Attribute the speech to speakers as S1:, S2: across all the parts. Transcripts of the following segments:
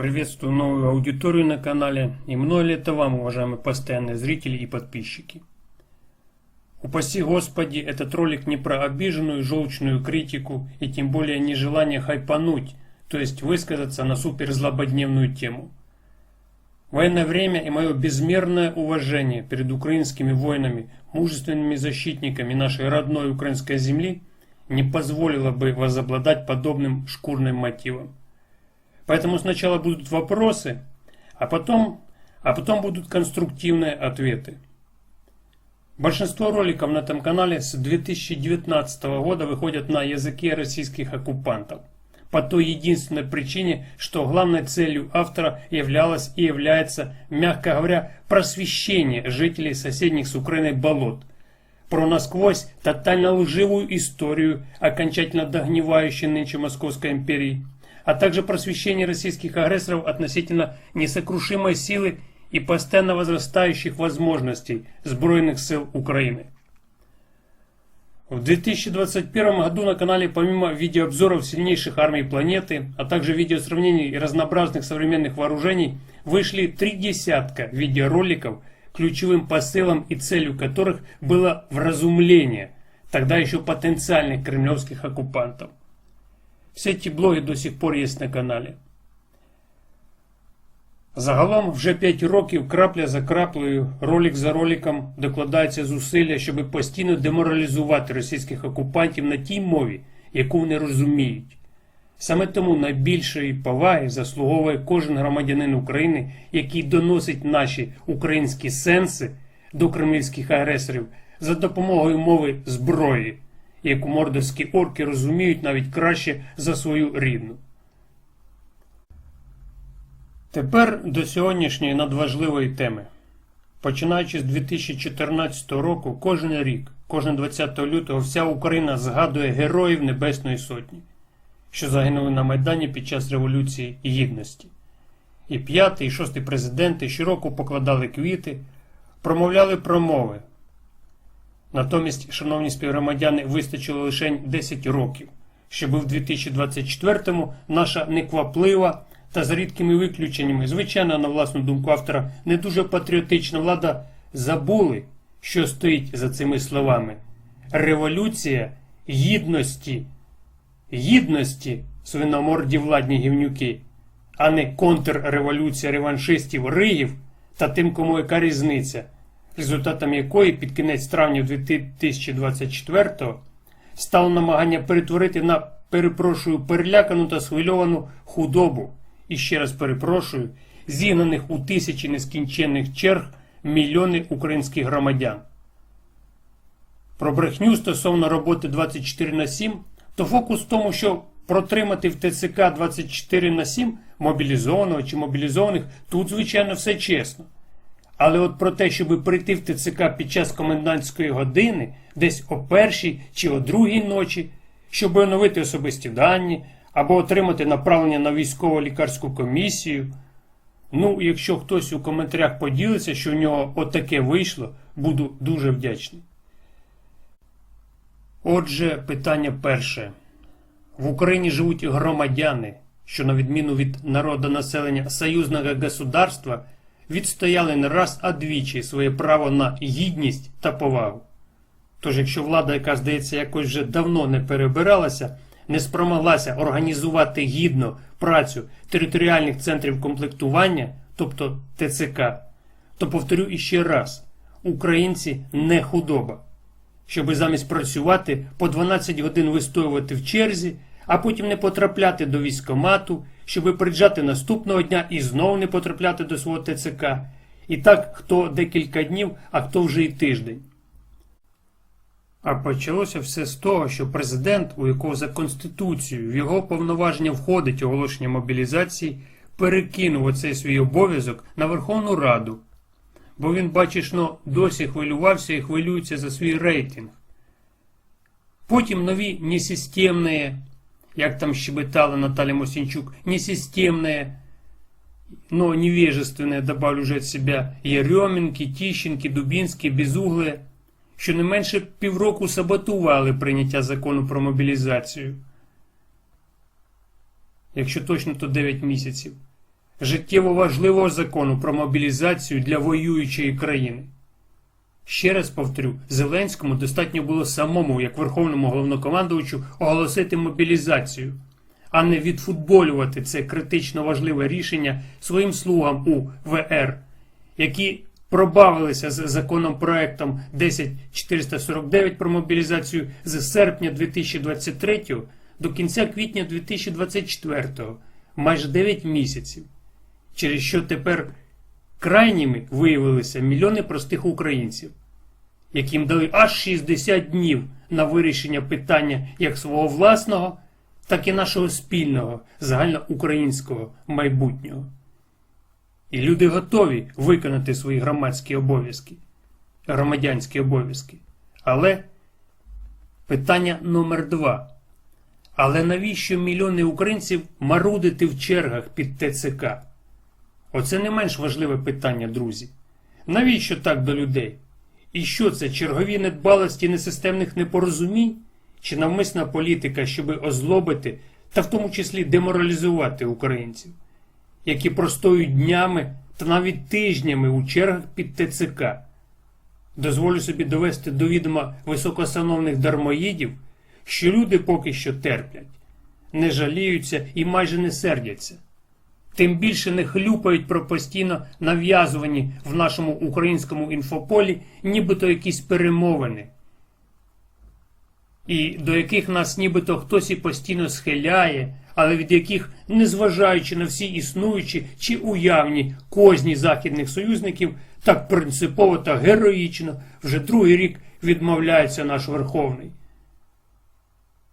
S1: Приветствую новую аудиторию на канале и много ли это вам, уважаемые постоянные зрители и подписчики. Упаси Господи, этот ролик не про обиженную желчную критику и тем более не желание хайпануть, то есть высказаться на суперзлободневную тему. Военное время и мое безмерное уважение перед украинскими воинами, мужественными защитниками нашей родной украинской земли не позволило бы возобладать подобным шкурным мотивом. Поэтому сначала будут вопросы, а потом, а потом будут конструктивные ответы. Большинство роликов на этом канале с 2019 года выходят на языке российских оккупантов. По той единственной причине, что главной целью автора являлось и является, мягко говоря, просвещение жителей соседних с Украиной болот. Про насквозь тотально лживую историю, окончательно догнивающей нынче Московской империи – а также просвещение российских агрессоров относительно несокрушимой силы и постоянно возрастающих возможностей Сбройных сил Украины. В 2021 году на канале помимо видеообзоров сильнейших армий планеты, а также видеосравнений разнообразных современных вооружений, вышли три десятка видеороликов, ключевым посылом и целью которых было вразумление тогда еще потенциальных кремлевских оккупантов. Всі ті блоги до сих пор є на каналі. Загалом вже 5 років крапля за краплею, ролик за роликом докладаються зусилля, щоб постійно деморалізувати російських окупантів на тій мові, яку вони розуміють. Саме тому найбільшої поваги заслуговує кожен громадянин України, який доносить наші українські сенси до кремлівських агресорів за допомогою мови зброї яку мордорські орки розуміють навіть краще за свою рідну. Тепер до сьогоднішньої надважливої теми. Починаючи з 2014 року, кожен рік, кожен 20 лютого, вся Україна згадує героїв Небесної Сотні, що загинули на Майдані під час Революції Гідності. І п'ятий, і шостий президенти щороку покладали квіти, промовляли промови, Натомість, шановні співгромадяни, вистачило лише 10 років, щоб в 2024-му наша некваплива та з рідкими виключеннями, звичайно, на власну думку автора, не дуже патріотична влада забули, що стоїть за цими словами. Революція гідності, гідності свиноморді владні гівнюки, а не контрреволюція реваншистів Ригів та тим, кому яка різниця результатом якої під кінець травня 2024-го стало намагання перетворити на перепрошую перелякану та схвильовану худобу. І ще раз перепрошую, зігнаних у тисячі нескінченних черг мільйони українських громадян. Про брехню стосовно роботи 24 на 7, то фокус в тому, що протримати в ТЦК 24 на 7 мобілізованого чи мобілізованих тут, звичайно, все чесно. Але от про те, щоб прийти в ТЦК під час комендантської години, десь о першій чи о другій ночі, щоб оновити особисті дані або отримати направлення на військово лікарську комісію. Ну, якщо хтось у коментарях поділиться, що в нього отаке вийшло, буду дуже вдячний. Отже, питання перше. В Україні живуть громадяни, що, на відміну від народу населення союзного государства, відстояли не раз, а двічі своє право на гідність та повагу. Тож, якщо влада, яка, здається, якось вже давно не перебиралася, не спромоглася організувати гідно працю територіальних центрів комплектування, тобто ТЦК, то повторю іще раз: українці не худоба, щоби замість працювати по 12 годин вистоювати в черзі, а потім не потрапляти до військомату щоб приїжджати наступного дня і знову не потрапляти до свого ТЦК. І так хто декілька днів, а хто вже й тиждень. А почалося все з того, що президент, у якого за Конституцією в його повноваження входить оголошення мобілізації, перекинув оцей свій обов'язок на Верховну Раду. Бо він, бачиш, ну, досі хвилювався і хвилюється за свій рейтинг. Потім нові несистемні як там щебетала Наталья Мосинчук, не системное, но невежественное, добавлю уже от себя, Єрьомінки, Тіщенки, Дубінські, Безугле, що не менше півроку саботували прийняття закону про мобілізацію. Якщо точно, то 9 місяців. життєво важливого закону про мобілізацію для воюючої країни. Ще раз повторю, Зеленському достатньо було самому, як верховному головнокомандувачу, оголосити мобілізацію, а не відфутболювати це критично важливе рішення своїм слугам у ВР, які пробавилися з законопроектом 10449 про мобілізацію з серпня 2023 до кінця квітня 2024, майже 9 місяців, через що тепер крайніми виявилися мільйони простих українців, яким дали аж 60 днів на вирішення питання як свого власного, так і нашого спільного загальноукраїнського майбутнього. І люди готові виконати свої громадські обов'язки, громадянські обов'язки. Але питання номер два. Але навіщо мільйони українців марудити в чергах під ТЦК? Оце не менш важливе питання, друзі. Навіщо так до людей? І що це чергові недбалості несистемних непорозумінь? Чи навмисна політика, щоби озлобити та в тому числі деморалізувати українців, які простоюють днями та навіть тижнями у чергах під ТЦК? Дозволю собі довести до відома високосановних дармоїдів, що люди поки що терплять, не жаліються і майже не сердяться. Тим більше не хлюпають про постійно нав'язувані в нашому українському інфополі нібито якісь перемовини, і до яких нас нібито хтось і постійно схиляє, але від яких, незважаючи на всі існуючі чи уявні козні західних союзників, так принципово та героїчно вже другий рік відмовляється наш Верховний.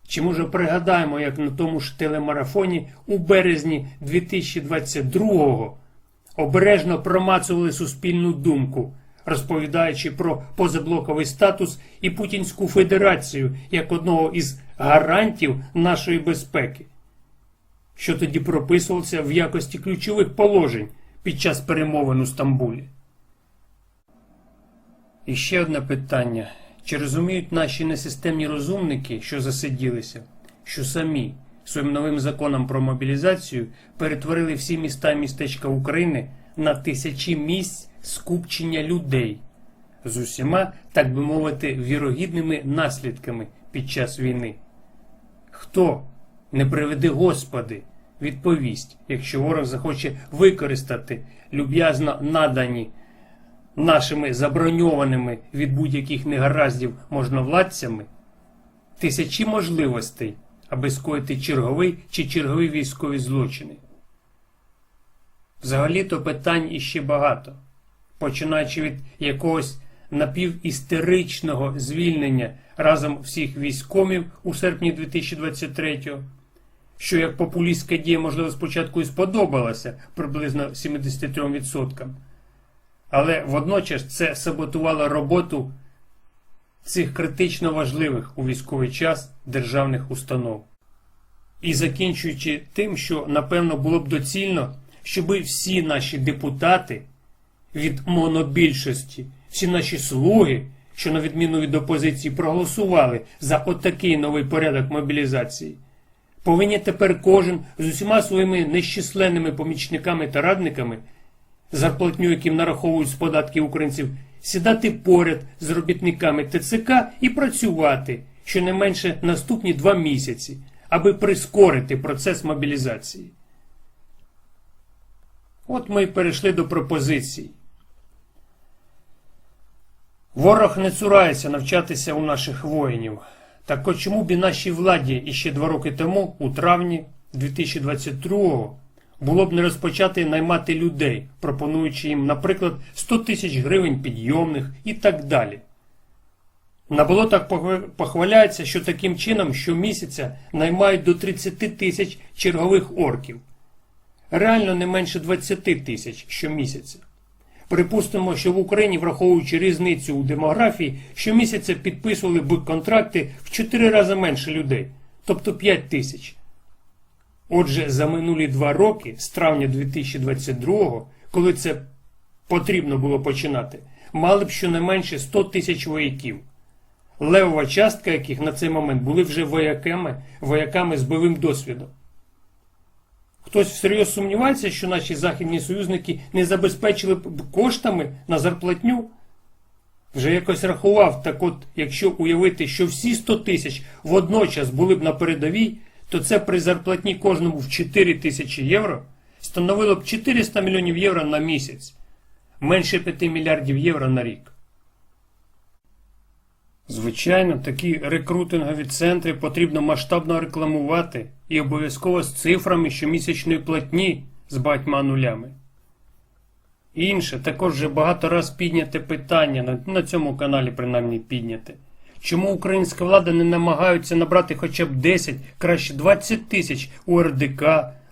S1: Чи може пригадаємо, як на тому ж телемарафоні у березні 2022-го обережно промацували суспільну думку, розповідаючи про позаблоковий статус і Путінську Федерацію як одного із гарантів нашої безпеки, що тоді прописувався в якості ключових положень під час перемовин у Стамбулі. І ще одне питання. Чи розуміють наші несистемні розумники, що засиділися, що самі своїм новим законом про мобілізацію перетворили всі міста і містечка України на тисячі місць скупчення людей з усіма, так би мовити, вірогідними наслідками під час війни? Хто, не приведи Господи, відповість, якщо ворог захоче використати люб'язно надані нашими заброньованими від будь-яких негараздів можновладцями тисячі можливостей, аби скоїти черговий чи чергові військові злочини. Взагалі-то питань іще багато, починаючи від якогось напівістеричного звільнення разом всіх військомів у серпні 2023 що як популістська дія, можливо, спочатку і сподобалася приблизно 73%. Але водночас це саботувало роботу цих критично важливих у військовий час державних установ. І закінчуючи тим, що напевно було б доцільно, щоби всі наші депутати від монобільшості, всі наші слуги, що на відміну від опозиції проголосували за отакий новий порядок мобілізації, повинні тепер кожен з усіма своїми нещисленними помічниками та радниками зарплатню, яким нараховують з податків українців, сідати поряд з робітниками ТЦК і працювати щонайменше наступні два місяці, аби прискорити процес мобілізації. От ми й перейшли до пропозицій. Ворог не цурається навчатися у наших воїнів. Так от чому б і нашій владі іще два роки тому, у травні 2022-го, було б не розпочати наймати людей, пропонуючи їм, наприклад, 100 тисяч гривень підйомних і так далі. На болотах похваляється, що таким чином щомісяця наймають до 30 тисяч чергових орків. Реально не менше 20 тисяч щомісяця. Припустимо, що в Україні, враховуючи різницю у демографії, щомісяця підписували б контракти в 4 рази менше людей, тобто 5 тисяч. Отже, за минулі два роки, з травня 2022-го, коли це потрібно було починати, мали б щонайменше 100 тисяч вояків, левова частка яких на цей момент були вже вояками, вояками з бойовим досвідом. Хтось всерйоз сумнівається, що наші західні союзники не забезпечили б коштами на зарплатню? Вже якось рахував, так от, якщо уявити, що всі 100 тисяч водночас були б на передовій, то це при зарплатні кожному в 4 тисячі євро становило б 400 мільйонів євро на місяць, менше 5 мільярдів євро на рік. Звичайно, такі рекрутингові центри потрібно масштабно рекламувати і обов'язково з цифрами щомісячної платні з багатьма нулями. Інше також вже багато раз підняте питання, на, цьому каналі принаймні підняте. Чому українська влада не намагається набрати хоча б 10, краще 20 тисяч у РДК,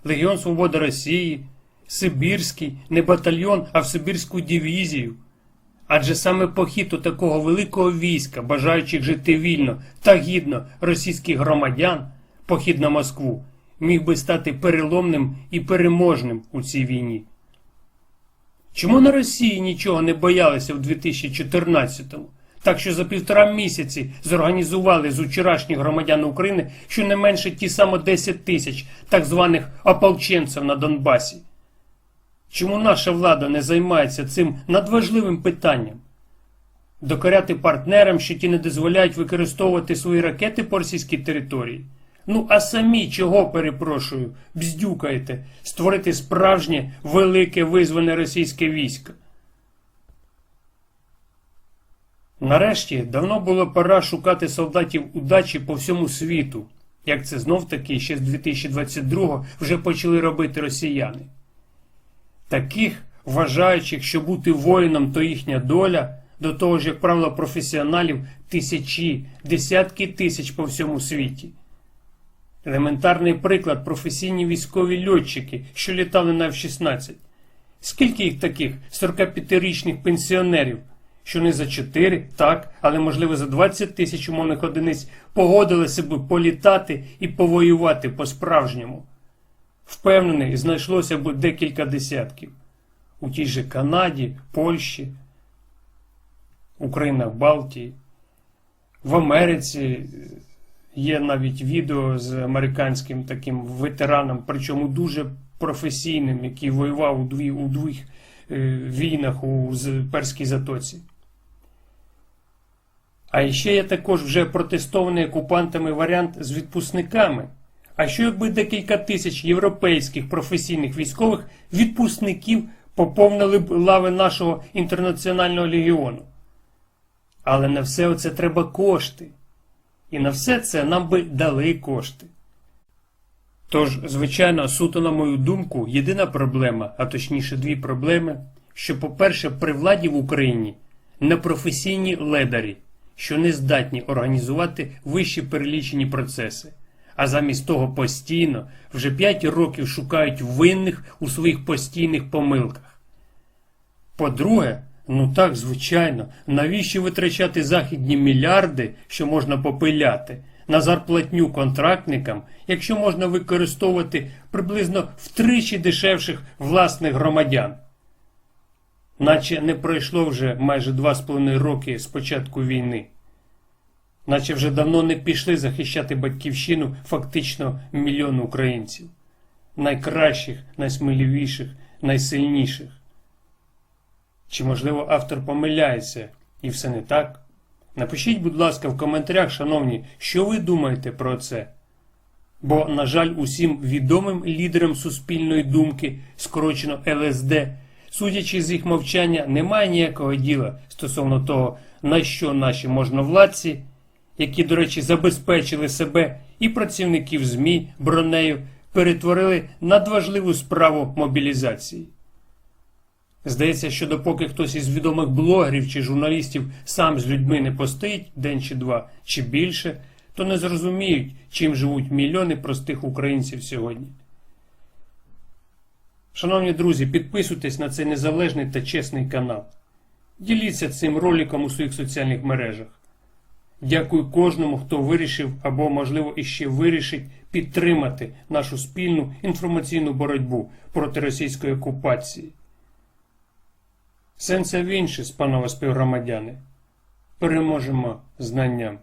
S1: Легіон Свободи Росії, Сибірський, не батальйон, а в Сибірську дивізію? Адже саме похід у такого великого війська, бажаючих жити вільно та гідно російських громадян, похід на Москву, міг би стати переломним і переможним у цій війні. Чому на Росії нічого не боялися в 2014-му? Так що за півтора місяці зорганізували з вчорашніх громадян України щонайменше ті само 10 тисяч так званих ополченців на Донбасі. Чому наша влада не займається цим надважливим питанням? Докоряти партнерам, що ті не дозволяють використовувати свої ракети по російській території? Ну, а самі чого, перепрошую, бздюкаєте, створити справжнє велике визване російське військо? Нарешті давно було пора шукати солдатів удачі по всьому світу, як це знов таки ще з 2022-го вже почали робити росіяни. Таких, вважаючих, що бути воїном то їхня доля, до того ж, як правило, професіоналів тисячі, десятки тисяч по всьому світі. Елементарний приклад професійні військові льотчики, що літали на F-16. Скільки їх таких 45-річних пенсіонерів, що не за 4, так, але можливо за 20 тисяч умовних одиниць погодилися б політати і повоювати по-справжньому? Впевнений, знайшлося б декілька десятків. У тій же Канаді, Польщі, Україна, Балтії. В Америці є навіть відео з американським таким ветераном, причому дуже професійним, який воював у дві, у двох е, війнах у Перській Затоці. А ще є також вже протестований окупантами варіант з відпускниками. А що якби декілька тисяч європейських професійних військових відпускників поповнили б лави нашого інтернаціонального легіону? Але на все це треба кошти. І на все це нам би дали кошти. Тож, звичайно, суто на мою думку, єдина проблема, а точніше дві проблеми, що, по-перше, при владі в Україні непрофесійні ледарі, що не здатні організувати вищі перелічені процеси, а замість того постійно вже 5 років шукають винних у своїх постійних помилках. По-друге, ну так, звичайно, навіщо витрачати західні мільярди, що можна попиляти, на зарплатню контрактникам, якщо можна використовувати приблизно втричі дешевших власних громадян? Наче не пройшло вже майже два з половиною роки з початку війни. Наче вже давно не пішли захищати батьківщину фактично мільйон українців, найкращих, найсміливіших, найсильніших. Чи, можливо, автор помиляється і все не так? Напишіть, будь ласка, в коментарях, шановні, що ви думаєте про це. Бо, на жаль, усім відомим лідерам суспільної думки, скорочено ЛСД, судячи з їх мовчання, немає ніякого діла стосовно того, на що наші можновладці, які, до речі, забезпечили себе і працівників ЗМІ бронею, перетворили надважливу справу мобілізації. Здається, що допоки хтось із відомих блогерів чи журналістів сам з людьми не постоїть день чи два, чи більше, то не зрозуміють, чим живуть мільйони простих українців сьогодні. Шановні друзі, підписуйтесь на цей незалежний та чесний канал. Діліться цим роликом у своїх соціальних мережах. Дякую кожному, хто вирішив або, можливо, іще вирішить підтримати нашу спільну інформаційну боротьбу проти російської окупації. Сенса в інше, панове співгромадяни. Переможемо знанням.